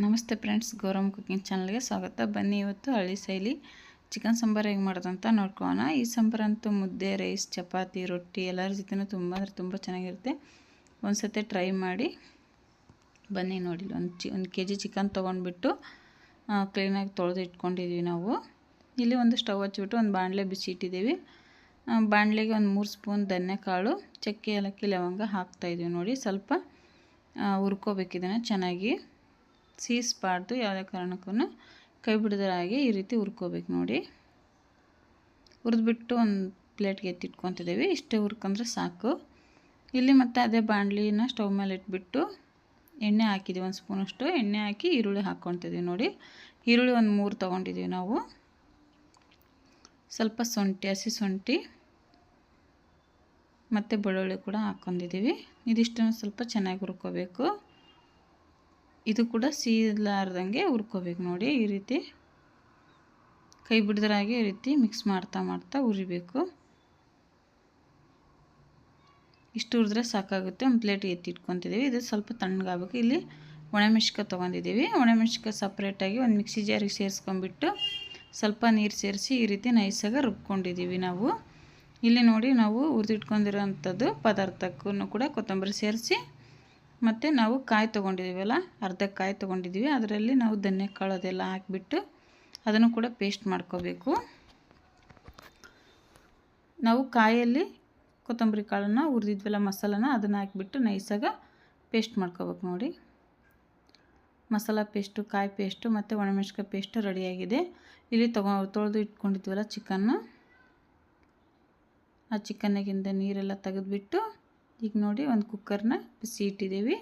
ನಮಸ್ತೆ friends, Gauram cooking ಚಾನಲ್ಗೆ ಸ್ವಾಗತ. ಬನ್ನಿ ಇವತ್ತು ಹಳ್ಳಿ ಶೈಲಿ ಚಿಕನ್ ಸಾಂಬಾರು ಹೇಗೆ ಮಾಡೋದಂತ ನೋಡ್ಕೋಣ ಈ ಸಾಂಬಾರಂತೂ ಮುದ್ದೆ, ರೈಸ್, ಚಪಾತಿ, ರೊಟ್ಟಿ ಎಲ್ಲರ ಜೊತೆನೂ ತುಂಬ ಅಂದರೆ ತುಂಬ ಚೆನ್ನಾಗಿರುತ್ತೆ. ಒಂದು ಸತಿ ಟ್ರೈ ಮಾಡಿ ಬನ್ನಿ ನೋಡಿ. ಒಂದು ಚಿ, ಒಂದು ಕೆ ಜಿ ಚಿಕನ್ ತೊಗೊಂಡ್ಬಿಟ್ಟು ಕ್ಲೀನಾಗಿ ತೊಳೆದು ಇಟ್ಕೊಂಡಿದ್ದೀವಿ ನಾವು. ಇಲ್ಲಿ ಒಂದು ಸ್ಟವ್ ಹಚ್ಚಿಬಿಟ್ಟು ಒಂದು ಬಾಣಲೆ ಬಿಸಿ ಇಟ್ಟಿದ್ದೀವಿ. ಬಾಣಲೆಗೆ ಒಂದು ಮೂರು ಸ್ಪೂನ್ ಧನ್ಯಕಾಳು ಚಕ್ಕೆ ಏಲಕ್ಕಿ, ಲವಂಗ ಹಾಕ್ತಾಯಿದ್ದೀವಿ ನೋಡಿ. ಸ್ವಲ್ಪ ಹುರ್ಕೋಬೇಕಿದ್ದಾನೆ ಚೆನ್ನಾಗಿ. ಸೀಸ್ಬಾರ್ದು ಯಾವುದೇ ಕಾರಣಕ್ಕೂ ಕೈ ಬಿಡದ ಹಾಗೆ ಈ ರೀತಿ ಹುರ್ಕೋಬೇಕು ನೋಡಿ. ಹುರಿದ್ಬಿಟ್ಟು ಒಂದು ಪ್ಲೇಟ್ಗೆ ಎತ್ತಿಟ್ಕೊತಿದ್ದೀವಿ. ಇಷ್ಟೇ ಹುರ್ಕೊಂಡ್ರೆ ಸಾಕು. ಇಲ್ಲಿ ಮತ್ತು ಅದೇ ಬಾಣಲಿನ ಸ್ಟವ್ ಮೇಲೆ ಇಟ್ಬಿಟ್ಟು ಎಣ್ಣೆ ಹಾಕಿದ್ದೀವಿ. ಒಂದು ಸ್ಪೂನಷ್ಟು ಎಣ್ಣೆ ಹಾಕಿ ಈರುಳ್ಳಿ ಹಾಕ್ಕೊತಿದ್ದೀವಿ ನೋಡಿ. ಈರುಳ್ಳಿ ಒಂದು ಮೂರು ತೊಗೊಂಡಿದ್ದೀವಿ ನಾವು. ಸ್ವಲ್ಪ ಶುಂಠಿ ಹಸಿ ಶುಂಠಿ ಮತ್ತು ಬೆಳ್ಳುಳ್ಳಿ ಕೂಡ ಹಾಕ್ಕೊಂಡಿದ್ದೀವಿ. ಇದಿಷ್ಟನ್ನು ಸ್ವಲ್ಪ ಚೆನ್ನಾಗಿ ಹುರ್ಕೋಬೇಕು. ಇದು ಕೂಡ ಸೀಲಾರ್ದಂಗೆ ಹುರ್ಕೋಬೇಕು ನೋಡಿ ಈ ರೀತಿ. ಕೈ ಬಿಡದ್ರಾಗೆ ಈ ರೀತಿ ಮಿಕ್ಸ್ ಮಾಡ್ತಾ ಮಾಡ್ತಾ ಉರಿಬೇಕು ಇಷ್ಟು ಹುರಿದ್ರೆ ಸಾಕಾಗುತ್ತೆ. ಒಂದು ಪ್ಲೇಟ್ ಎತ್ತಿ ಎತ್ತಿಟ್ಕೊತಿದ್ದೀವಿ ಇದು ಸ್ವಲ್ಪ ತಣ್ಣಗಾಗಬೇಕು. ಇಲ್ಲಿ ಒಣಮೆಣ್ಸಿಕಾಯಿ ತೊಗೊಂಡಿದ್ದೀವಿ. ಒಣಮೆಣ್ಸಿಕಾಯಿ ಸಪ್ರೇಟಾಗಿ ಒಂದು ಮಿಕ್ಸಿ ಜಾರಿಗೆ ಸೇರಿಸ್ಕೊಂಡ್ಬಿಟ್ಟು ಸ್ವಲ್ಪ ನೀರು ಸೇರಿಸಿ ಈ ರೀತಿ ನೈಸಾಗಿ ರುಬ್ಕೊಂಡಿದ್ದೀವಿ ನಾವು. ಇಲ್ಲಿ ನೋಡಿ ನಾವು ಹುರಿದಿಟ್ಕೊಂಡಿರೋ ಅಂಥದ್ದು ಪದಾರ್ಥಕ್ಕೂ ಕೂಡ ಕೊತ್ತಂಬರಿ ಸೇರಿಸಿ ಮತ್ತು ನಾವು ಕಾಯಿ ತೊಗೊಂಡಿದ್ದೀವಲ್ಲ, ಅರ್ಧ ಕಾಯಿ ತೊಗೊಂಡಿದ್ದೀವಿ. ಅದರಲ್ಲಿ ನಾವು ಧನ್ಯಕಾಳು ಅದೆಲ್ಲ ಹಾಕಿಬಿಟ್ಟು ಅದನ್ನು ಕೂಡ ಪೇಸ್ಟ್ ಮಾಡ್ಕೋಬೇಕು. ನಾವು ಕಾಯಲ್ಲಿ ಕೊತ್ತಂಬರಿ ಕಾಳನ್ನು, ಹುರಿದಿದ್ವಲ್ಲ ಮಸಾಲನ, ಅದನ್ನು ಹಾಕಿಬಿಟ್ಟು ನೈಸಾಗ ಪೇಸ್ಟ್ ಮಾಡ್ಕೋಬೇಕು ನೋಡಿ. ಮಸಾಲ ಪೇಸ್ಟು, ಕಾಯಿ ಪೇಸ್ಟು ಮತ್ತು ಒಣಮೆಣ್ಸಿಕಾಯಿ ಪೇಸ್ಟು ರೆಡಿಯಾಗಿದೆ. ಇಲ್ಲಿ ತೊಗೊ, ತೊಳೆದು ಇಟ್ಕೊಂಡಿದ್ವಲ್ಲ ಚಿಕನ್ನು. ಆ ಚಿಕನ್ನಾಗಿಂದ ನೀರೆಲ್ಲ ತೆಗೆದುಬಿಟ್ಟು ಈಗ ನೋಡಿ ಒಂದು ಕುಕ್ಕರ್ನ ಬಿಸಿ ಇಟ್ಟಿದ್ದೀವಿ.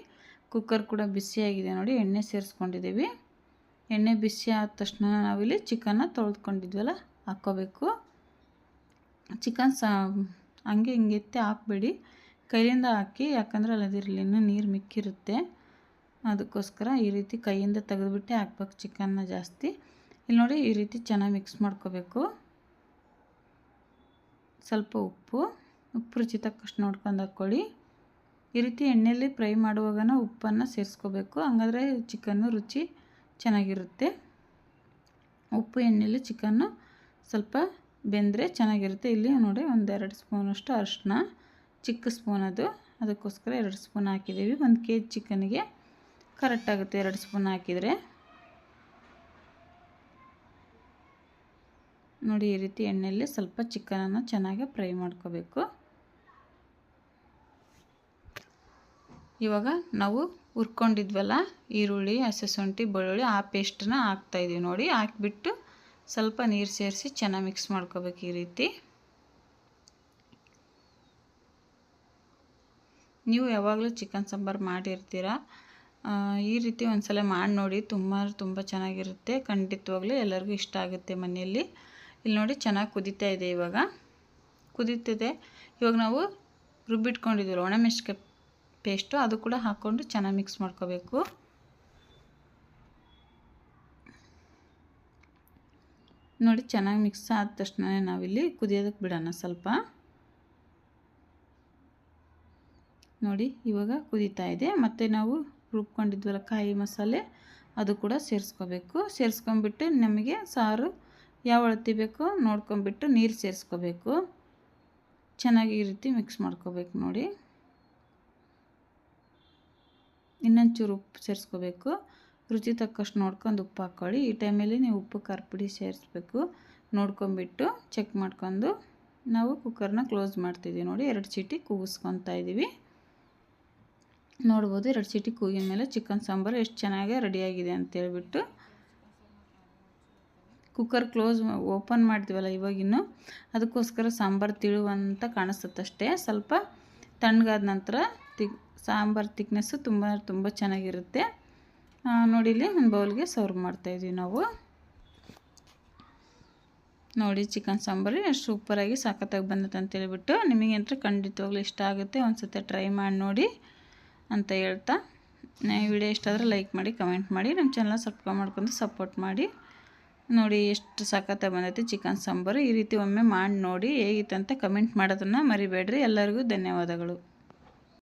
ಕುಕ್ಕರ್ ಕೂಡ ಬಿಸಿಯಾಗಿದೆ ನೋಡಿ, ಎಣ್ಣೆ ಸೇರಿಸ್ಕೊಂಡಿದ್ದೀವಿ. ಎಣ್ಣೆ ಬಿಸಿ ಆದ ತಕ್ಷಣ ನಾವಿಲ್ಲಿ ಚಿಕನ್ನ ತೊಳೆದುಕೊಂಡಿದ್ವಲ್ಲ ಹಾಕ್ಕೋಬೇಕು ಚಿಕನ್ ಸಾ, ಹಂಗೆ ಹಿಂಗೆ ಎತ್ತಿ ಹಾಕ್ಬೇಡಿ. ಕೈಯಿಂದ ಹಾಕಿ, ಯಾಕಂದರೆ ಅಲ್ಲದಿರಲಿ ಇನ್ನೂ ನೀರು ಮಿಕ್ಕಿರುತ್ತೆ. ಅದಕ್ಕೋಸ್ಕರ ಈ ರೀತಿ ಕೈಯಿಂದ ತೆಗೆದುಬಿಟ್ಟೆ ಹಾಕ್ಬೇಕು ಚಿಕನ್ನ ಜಾಸ್ತಿ. ಇಲ್ಲಿ ನೋಡಿ ಈ ರೀತಿ ಚೆನ್ನಾಗಿ ಮಿಕ್ಸ್ ಮಾಡ್ಕೋಬೇಕು. ಸ್ವಲ್ಪ ಉಪ್ಪು ಉಪ್ಪು ರುಚಿ ತಕ್ಕಷ್ಟು ನೋಡ್ಕೊಂಡು ಹಾಕ್ಕೊಳ್ಳಿ ಈ ರೀತಿ ಎಣ್ಣೆಯಲ್ಲಿ ಫ್ರೈ ಮಾಡುವಾಗನ ಉಪ್ಪನ್ನು ಸೇರಿಸ್ಕೋಬೇಕು. ಹಂಗಾದ್ರೆ ಚಿಕನ್ನು ರುಚಿ ಚೆನ್ನಾಗಿರುತ್ತೆ. ಉಪ್ಪು, ಎಣ್ಣೆಯಲ್ಲಿ ಚಿಕನ್ನು ಸ್ವಲ್ಪ ಬೆಂದರೆ ಚೆನ್ನಾಗಿರುತ್ತೆ. ಇಲ್ಲಿ ನೋಡಿ ಒಂದೆರಡು ಸ್ಪೂನಷ್ಟು ಅರಿಶಿನ, ಚಿಕ್ಕ ಸ್ಪೂನ್ ಅದು. ಅದಕ್ಕೋಸ್ಕರ ಎರಡು ಸ್ಪೂನ್ ಹಾಕಿದ್ದೀವಿ. ಒಂದು ಕೆ ಜಿ ಚಿಕನ್ಗೆ ಕರೆಕ್ಟಾಗುತ್ತೆ ಎರಡು ಸ್ಪೂನ್ ಹಾಕಿದರೆ. ನೋಡಿ ಈ ರೀತಿ ಎಣ್ಣೆಯಲ್ಲಿ ಸ್ವಲ್ಪ ಚಿಕನನ್ನು ಚೆನ್ನಾಗಿ ಫ್ರೈ ಮಾಡ್ಕೋಬೇಕು. ಇವಾಗ ನಾವು ಹುರ್ಕೊಂಡಿದ್ವಲ್ಲ, ಈರುಳ್ಳಿ, ಹಸಿ ಶುಂಠಿ, ಬೆಳ್ಳುಳ್ಳಿ, ಆ ಪೇಸ್ಟನ್ನ ಹಾಕ್ತಾಯಿದ್ದೀವಿ ನೋಡಿ. ಹಾಕಿಬಿಟ್ಟು ಸ್ವಲ್ಪ ನೀರು ಸೇರಿಸಿ ಚೆನ್ನಾಗಿ ಮಿಕ್ಸ್ ಮಾಡ್ಕೋಬೇಕು ಈ ರೀತಿ. ನೀವು ಯಾವಾಗಲೂ ಚಿಕನ್ ಸಾಂಬಾರು ಮಾಡಿರ್ತೀರ? ಈ ರೀತಿ ಒಂದು ಸಲ ಮಾಡಿ ನೋಡಿ. ತುಂಬ ತುಂಬ ಚೆನ್ನಾಗಿರುತ್ತೆ. ಖಂಡಿತವಾಗ್ಲೂ ಎಲ್ಲರಿಗೂ ಇಷ್ಟ ಆಗುತ್ತೆ ಮನೆಯಲ್ಲಿ. ಇಲ್ಲಿ ನೋಡಿ ಚೆನ್ನಾಗಿ ಕುದೀತಾ ಇದೆ ಇವಾಗ. ಕುದೀತಿದೆ. ಇವಾಗ ನಾವು ರುಬ್ಬಿಟ್ಕೊಂಡಿದ್ದೀವಿ ಒಣಮೆಣ್ಸಿಕಾಯಿ ಪೇಸ್ಟು ಅದು ಕೂಡ ಹಾಕ್ಕೊಂಡು ಚೆನ್ನಾಗಿ ಮಿಕ್ಸ್ ಮಾಡ್ಕೋಬೇಕು. ನೋಡಿ ಚೆನ್ನಾಗಿ ಮಿಕ್ಸ್ ಆದ ತಕ್ಷಣ ನಾವಿಲ್ಲಿ ಕುದಿಯೋದಕ್ಕೆ ಬಿಡೋಣ ಸ್ವಲ್ಪ. ನೋಡಿ ಇವಾಗ ಕುದೀತಾ ಇದೆ. ಮತ್ತು ನಾವು ರುಬ್ಕೊಂಡಿದ್ವಲ್ಲ ಕಾಯಿ ಮಸಾಲೆ, ಅದು ಕೂಡ ಸೇರಿಸ್ಕೋಬೇಕು. ಸೇರಿಸ್ಕೊಂಬಿಟ್ಟು ನಮಗೆ ಸಾರು ಯಾವ ಅಳತಿ ಬೇಕೋ ನೋಡ್ಕೊಂಬಿಟ್ಟು ನೀರು ಸೇರಿಸ್ಕೋಬೇಕು. ಚೆನ್ನಾಗಿ ಈ ರೀತಿ ಮಿಕ್ಸ್ ಮಾಡ್ಕೋಬೇಕು ನೋಡಿ. ಇನ್ನೊಂಚೂರು ಉಪ್ಪು ಸೇರಿಸ್ಕೋಬೇಕು. ರುಚಿ ತಕ್ಕಷ್ಟು ನೋಡ್ಕೊಂಡು ಉಪ್ಪು ಹಾಕ್ಕೊಳ್ಳಿ ಈ ಟೈಮಲ್ಲಿ ನೀವು ಉಪ್ಪು ಖಾರ ಸೇರಿಸ್ಬೇಕು. ನೋಡ್ಕೊಂಬಿಟ್ಟು ಚೆಕ್ ಮಾಡ್ಕೊಂಡು ನಾವು ಕುಕ್ಕರ್ನ ಕ್ಲೋಸ್ ಮಾಡ್ತಿದ್ದೀವಿ ನೋಡಿ. ಎರಡು ಚೀಟಿ ಕೂಗಿಸ್ಕೊತಾ ಇದ್ದೀವಿ. ನೋಡ್ಬೋದು ಎರಡು ಚೀಟಿ ಕೂಗಿದ ಮೇಲೆ ಚಿಕನ್ ಸಾಂಬಾರು ಎಷ್ಟು ಚೆನ್ನಾಗಿ ರೆಡಿಯಾಗಿದೆ ಅಂತೇಳ್ಬಿಟ್ಟು ಕುಕ್ಕರ್ ಕ್ಲೋಸ್ ಓಪನ್ ಮಾಡ್ತೀವಲ್ಲ ಇವಾಗಿನ್ನು ಅದಕ್ಕೋಸ್ಕರ ಸಾಂಬಾರು ತಿಳುವಂತ ಕಾಣಿಸುತ್ತಷ್ಟೇ. ಸ್ವಲ್ಪ ತಣ್ಣಗಾದ ನಂತರ ತಿಕ್ ಸಾಂಬಾರು ತಿಕ್ನೆಸ್ಸು ತುಂಬ ತುಂಬ ಚೆನ್ನಾಗಿರುತ್ತೆ. ನೋಡಿಲಿ ಒಂದು ಬೌಲ್ಗೆ ಸರ್ವ್ ಮಾಡ್ತಾಯಿದ್ವಿ ನಾವು. ನೋಡಿ, ಚಿಕನ್ ಸಾಂಬಾರು ಸೂಪರಾಗಿ ಸಖತ್ತಾಗಿ ಬಂದತ್ತೆ ಅಂತೇಳ್ಬಿಟ್ಟು ನಿಮಗೆ ಅಂತ ಖಂಡಿತವಾಗ್ಲೂ ಇಷ್ಟ ಆಗುತ್ತೆ. ಒಂದು ಸತಿ ಟ್ರೈ ಮಾಡಿ ನೋಡಿ ಅಂತ ಹೇಳ್ತಾ. ವಿಡಿಯೋ ಇಷ್ಟ ಆದರೆ ಲೈಕ್ ಮಾಡಿ, ಕಮೆಂಟ್ ಮಾಡಿ, ನಮ್ಮ ಚಾನಲ್ ಸಬ್ಸ್ಕ್ರೈಬ್ ಮಾಡ್ಕೊಂಡು ಸಪೋರ್ಟ್ ಮಾಡಿ. ನೋಡಿ, ಎಷ್ಟು ಸಖತ್ತಾಗಿ ಬಂದೈತೆ ಚಿಕನ್ ಸಾಂಬಾರು. ಈ ರೀತಿ ಒಮ್ಮೆ ಮಾಡಿ ನೋಡಿ ಹೇಗಿತ್ತಂತ ಕಮೆಂಟ್ ಮಾಡೋದನ್ನು ಮರಿಬೇಡ್ರಿ. ಎಲ್ಲರಿಗೂ ಧನ್ಯವಾದಗಳು.